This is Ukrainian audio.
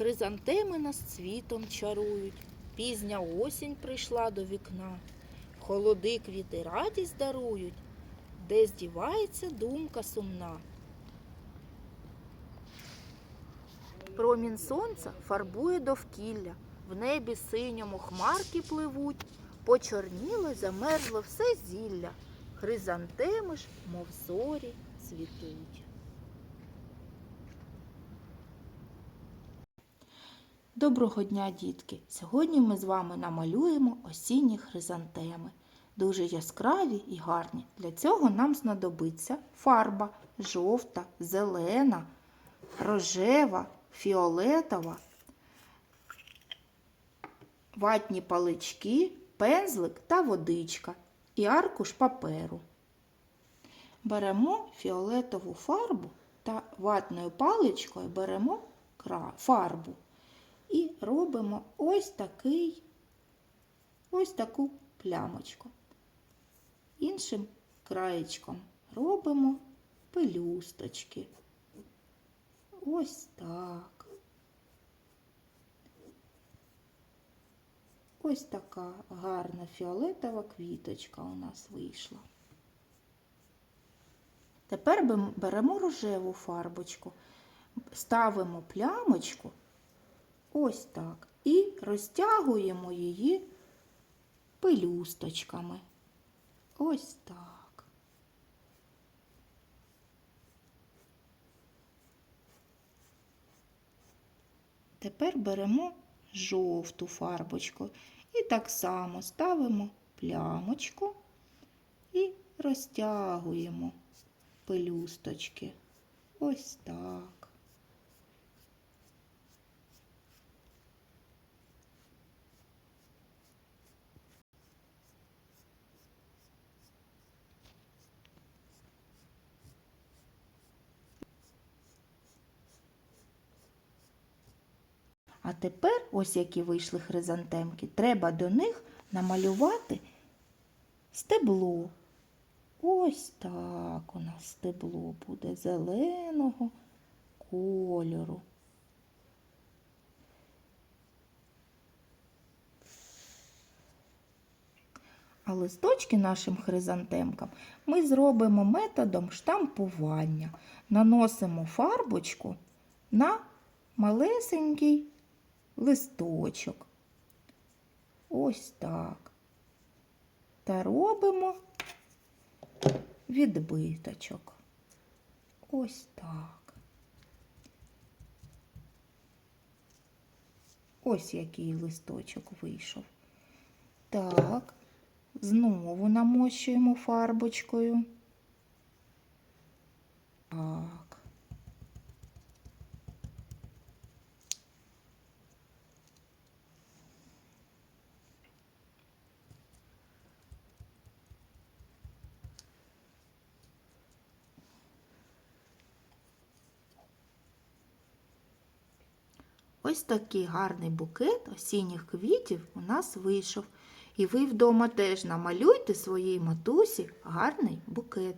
Хризантеми нас цвітом чарують, пізня осінь прийшла до вікна. Холоди квіти радість дарують, де здівається думка сумна. Промінь сонця фарбує довкілля, в небі синьому хмарки пливуть, почорніло, замерзло все зілля, хризантеми ж, мов зорі, цвітуть. Доброго дня, дітки! Сьогодні ми з вами намалюємо осінні хризантеми. Дуже яскраві і гарні. Для цього нам знадобиться фарба жовта, зелена, рожева, фіолетова, ватні палички, пензлик та водичка і аркуш паперу. Беремо фіолетову фарбу та ватною паличкою беремо фарбу і робимо ось такий, ось таку плямочку. Іншим краєчком робимо пелюсточки. Ось так. Ось така гарна фіолетова квіточка у нас вийшла. Тепер беремо рожеву фарбочку, ставимо плямочку ось так і розтягуємо її пелюсточками. Ось так. Тепер беремо жовту фарбочку і так само ставимо плямочку і розтягуємо пелюсточки. Ось так. А тепер, ось які вийшли хризантемки, треба до них намалювати стебло. Ось так у нас стебло буде зеленого кольору. А листочки нашим хризантемкам ми зробимо методом штампування. Наносимо фарбочку на малесенький листочок. Ось так. Та робимо відбиточок. Ось так. Ось який листочок вийшов. Так, знову намощуємо фарбочкою. Так. Ось такий гарний букет осінніх квітів у нас вийшов. І ви вдома теж намалюйте своїй матусі гарний букет.